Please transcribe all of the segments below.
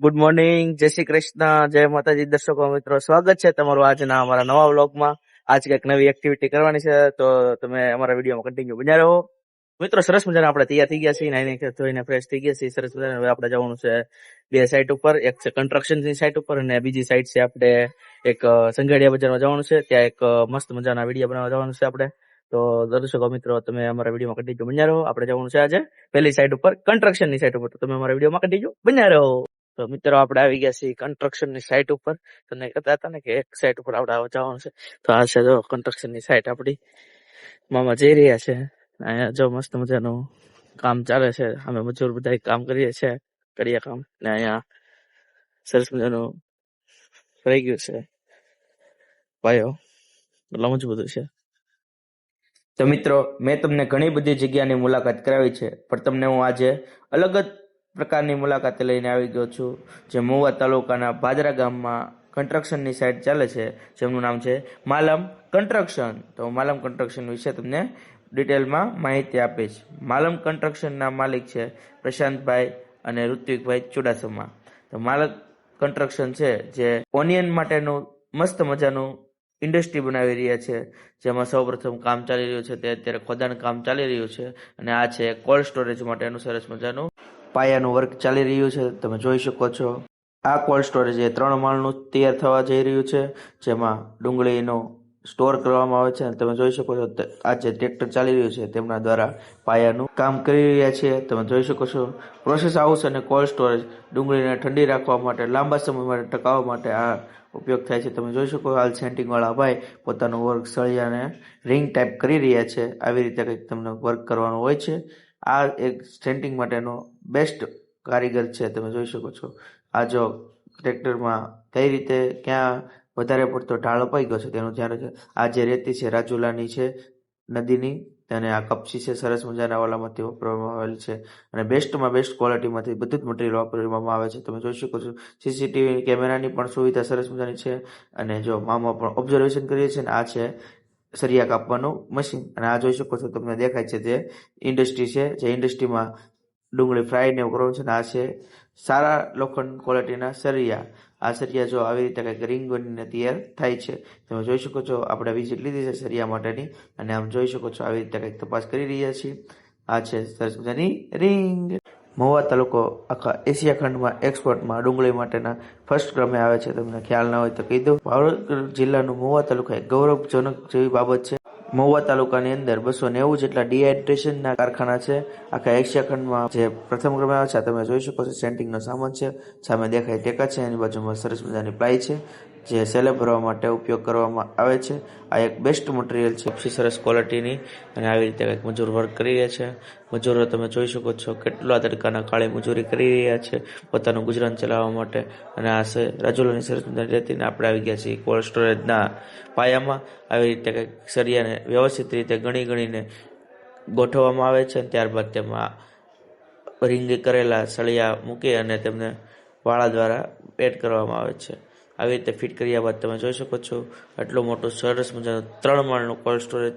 Good morning જય શ્રી કૃષ્ણ. જય માતાજી દર્શકો મિત્રો. સ્વાગત છે તમારું આજના અમારા નવા વ્લોગમાં. આજ કંઈક નવી એક્ટિવિટી કરવાની છે, તો તમે અમારા વિડીયોમાં કન્ટિન્યુ બન્યા રહો. મિત્રો, સરસ મજાના આપણે તૈયાર થઈ ગયા છીએ. નાઈને ધોઈને ફ્રેશ થઈ ગયા છીએ. સરસ મજાના. હવે આપણે જવાનું છે બે સાઇટ ઉપર. એક છે કન્સ્ટ્રક્શનની સાઇટ ઉપર અને બીજી સાઇટ છે આપણે એક સંઘાડિયા બજારમાં જવાનું છે. ત્યાં એક મસ્ત મજાના વીડિયો બનાવવા જવાનું છે આપણે. તો દર્શકો મિત્રો, તમે અમારા વિડીયોમાં કન્ટિન્યુ બન્યા રહો. આપણે જવાનું છે આજે પહેલી સાઈડ ઉપર. કન્સ્ટ્રક્શનની સાઇટ ઉપર. તો તમે અમારા વિડીયોમાં કન્ટિન્યુ બન્યા રહો. તો મિત્રો આપણે આવી ગયા છીએ કન્સ્ટ્રક્શનની સાઇટ ઉપર તમને કહેતા હતા ને કે એક સાઇટ ઉપર આપણે જવાનું છે. તો આ છે જો કન્સ્ટ્રક્શનની સાઇટ આપણી. મામા જઈ રહ્યા છે. અહીંયા જો મસ્ત મજાનું કામ ચાલે છે. અમે મજૂર બધા કામ કરીએ છીએ કરીએ કામ. ને અહીંયા સરસ મજાનું રહી ગયું છે. પાયો એટલા મજબૂત છે. તો મિત્રો, મેં તમને ઘણી બધી જગ્યાની મુલાકાત કરાવી છે. પણ તમને હું આજે અલગ જ પ્રકારની મુલાકાતે લઈને આવી ગયો છું, જે મહુવા તાલુકાના ભાદરા ગામમાં કન્સ્ટ્રક્શનની સાઇટ ચાલે છે, જેમનું નામ છે માલમ કન્સ્ટ્રક્શન તો માલમ કન્સ્ટ્રક્શન વિશે તમને ડિટેલમાં માહિતી આપીશ. માલમ કન્સ્ટ્રક્શનના માલિક છે પ્રશાંતભાઈ અને ઋત્વિકભાઈ ચુડાસમા. તો માલક કન્સ્ટ્રક્શન છે, જે ઓનિયન માટેનું મસ્ત મજાનું ઇન્ડસ્ટ્રી બનાવી રહ્યા છે, જેમાં સૌપ્રથમ કામ ચાલી રહ્યું છે, તે અત્યારે ખોદાણ કામ ચાલી રહ્યું છે, અને આ છે કોલ્ડ સ્ટોરેજ માટેનું સરસ મજાનું પાયાનું વર્ક ચાલી રહ્યું છે. તમે જોઈ શકો છો. આ કોલ્ડ સ્ટોરેજ એ ત્રણ માળનું તૈયાર થવા જઈ રહ્યું છે, જેમાં ડુંગળીનો સ્ટોર કરવામાં આવે છે. અને તમે જોઈ શકો છો આ જે ટ્રેક્ટર ચાલી રહ્યું છે, તેમના દ્વારા પાયાનું કામ કરી રહ્યા છે. તમે જોઈ શકો છો પ્રોસેસ હાઉસ અને કોલ્ડ સ્ટોરેજ ડુંગળીને ઠંડી રાખવા માટે, લાંબા સમય માટે, ટકાવવા માટે આ ઉપયોગ થાય છે. તમે જોઈ શકો હાલ સેન્ટિંગવાળા ભાઈ પોતાનું વર્ક સળિયાને રિંગ ટાઈપ કરી રહ્યા છે. આવી રીતે કંઈક તમને વર્ક કરવાનું હોય છે. આ એક સેન્ટિંગ માટેનો બેસ્ટ કારીગર છે, તમે જોઈ શકો છો. આ જો ટ્રેક્ટરમાં કઈ રીતે ક્યાં વધારે પડતો ઢાળ અપાઈ ગયો છે, તેનું ધ્યાન આ જે રેતી છે, રાજુલાની છે, નદીની, અને આ કપચી છે, સરસ મજાના વાલામાંથી વાપરવામાં આવેલ છે. અને બેસ્ટમાં બેસ્ટ ક્વોલિટીમાંથી બધું જ મટીરિયલ વાપરવામાં આવે છે, તમે જોઈ શકો છો. સીસીટીવી કેમેરાની પણ સુવિધા સરસ મજાની છે, અને જો મામા પણ ઓબ્ઝર્વેશન કરીએ છીએ અને આ છે સરિયા કાપવાનું મશીન અને આ જોઈ શકો છો, તમને દેખાય છે જે ઇન્ડસ્ટ્રી છે, જે ઇન્ડસ્ટ્રીમાં ડુંગળી ફ્રાય ને એવું કરવાનું છે છે સારા લોખંડ ક્વોલિટીના સરિયા આ સરિયા જો આવી રીતે કંઈક રિંગ બનીને તૈયાર થાય છે, તમે જોઈ શકો છો આપણે વિઝિટ લીધી છે સરિયા માટેની અને આમ જોઈ શકો છો આવી રીતે કંઈક તપાસ કરી રહ્યા છીએ. આ છે સરસ મજાની રિંગ મહુવા તાલુકો આખા એશિયા ખંડમાં એક્સપોર્ટમાં ડુંગળી માટેના ફર્સ્ટ ક્રમે આવે છે. તમને ખ્યાલ ના હોય તો કહી દઉં. ભાવનગર જિલ્લાનું મહુવા તાલુકા એક ગૌરવજનક જેવી બાબત છે. મહુવા તાલુકાની અંદર બસો નેવું જેટલા ડિહાઇડ્રેશનના કારખાના છે. આખા એશિયા ખંડમાં જે પ્રથમ ક્રમે આવે છે તમે જોઈ શકો છો, સેન્ટિંગનો સામાન છે. સામે દેખાય ટેકા છે, એની બાજુમાં સરસ મજાની પ્લાય છે. જે સેલે ભરવા માટે ઉપયોગ કરવામાં આવે છે. આ એક બેસ્ટ મટીરિયલ છે. ઓછી સરસ ક્વોલિટીની અને આવી રીતે કંઈક મજૂર વર્ક કરી રહ્યા છે. મજૂરો તમે જોઈ શકો છો કેટલા તડકાના કાળી મજૂરી કરી રહ્યા છે પોતાનું ગુજરાન ચલાવવા માટે. અને આ રાજુલાની સરસ રેતીને આપણે આવી ગયા છીએ કોલ્ડ સ્ટોરેજના પાયામાં. આવી રીતે કંઈક સરિયાને વ્યવસ્થિત રીતે ગણી ગણીને ગોઠવવામાં આવે છે અને ત્યારબાદ તેમાં રિંગ કરેલા સળિયા મૂકી અને તેમને વાળા દ્વારા પેડ કરવામાં આવે છે. આવી રીતે ફિટ કર્યા બાદ તમે જોઈ શકો છો આટલો મોટો સરસ મજાનો ત્રણ માળનો કોલ્ડ સ્ટોરેજ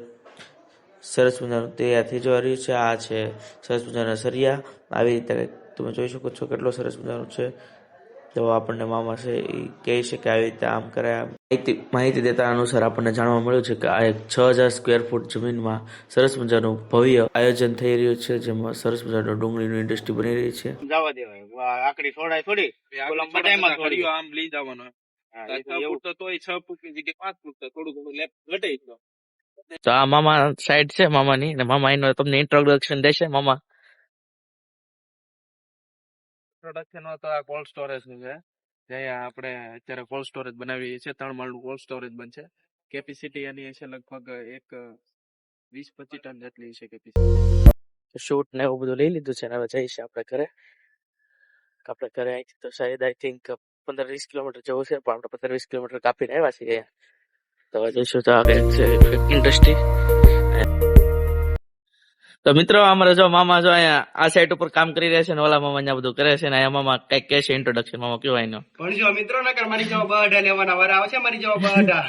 સરસ મજાનું તૈયાર થઈ જવા રહ્યું છે. આ છે સરસ મજાના સરિયા. આવી રીતે તમે જોઈ શકો છો કેટલો સરસ મજાનું છે. તો આપણને મામા છે એ કહે છે કે આવી રીતે આમ કરાય આમ. માહિતી માહિતી દેતા અનુસાર આપણને જાણવા મળ્યું છે કે આ એક છ હજાર સ્ક્વેર ફૂટ જમીનમાં સરસ મજાનું ભવ્ય આયોજન થઈ રહ્યું છે જેમાં સરસ મજાનું ડુંગળીનું ઇન્ડસ્ટ્રી બની રહી છે. જવા દેવાય. આકડી છોડાય થોડી. આમ લઈ જવાનો. તો આ મામા સાઈડ છે મામાની ને મામા એનો તમને ઇન્ટ્રોડક્શન દેશે મામા. પ્રોડક્શન તો આ કોલ્ડ સ્ટોરેજનું છે. જે આપણે અત્યારે કોલ્ડ સ્ટોરેજ બનાવીએ છીએ ત્રણ માળનું કોલ્ડ સ્ટોરેજ બનશે. કેપેસિટી એની છે લગભગ એક વીસ પચીસ ટન જેટલી છે કેપેસિટી શૂટ ને એવું બધું લઈ લીધું છે ને હવે જઈશ આપણે ઘરે. આપણે ઘરે અહીંથી તો શાયદ આઈ થિંક પંદર વીસ કિલોમીટર જવું છે, પણ આપણે પંદર વીસ કિલોમીટર કાપીને આવ્યા છીએ તો જઈશું તો આગળ છે ઇન્ડસ્ટ્રી તો મિત્રો, અમારે જો મામા જો અહીંયા આ સાઈડ ઉપર કામ કરી રહ્યા છે ને ઓલા મામા અહીંયા બધું કરે છે ને અહીંયા મામા કંઈક કે છે ઇન્ટ્રોડક્શન મામા કયો એનો જો મિત્રો, નકર મારી જો બહડા લેવાના વાર આવશે મારી જો બહડા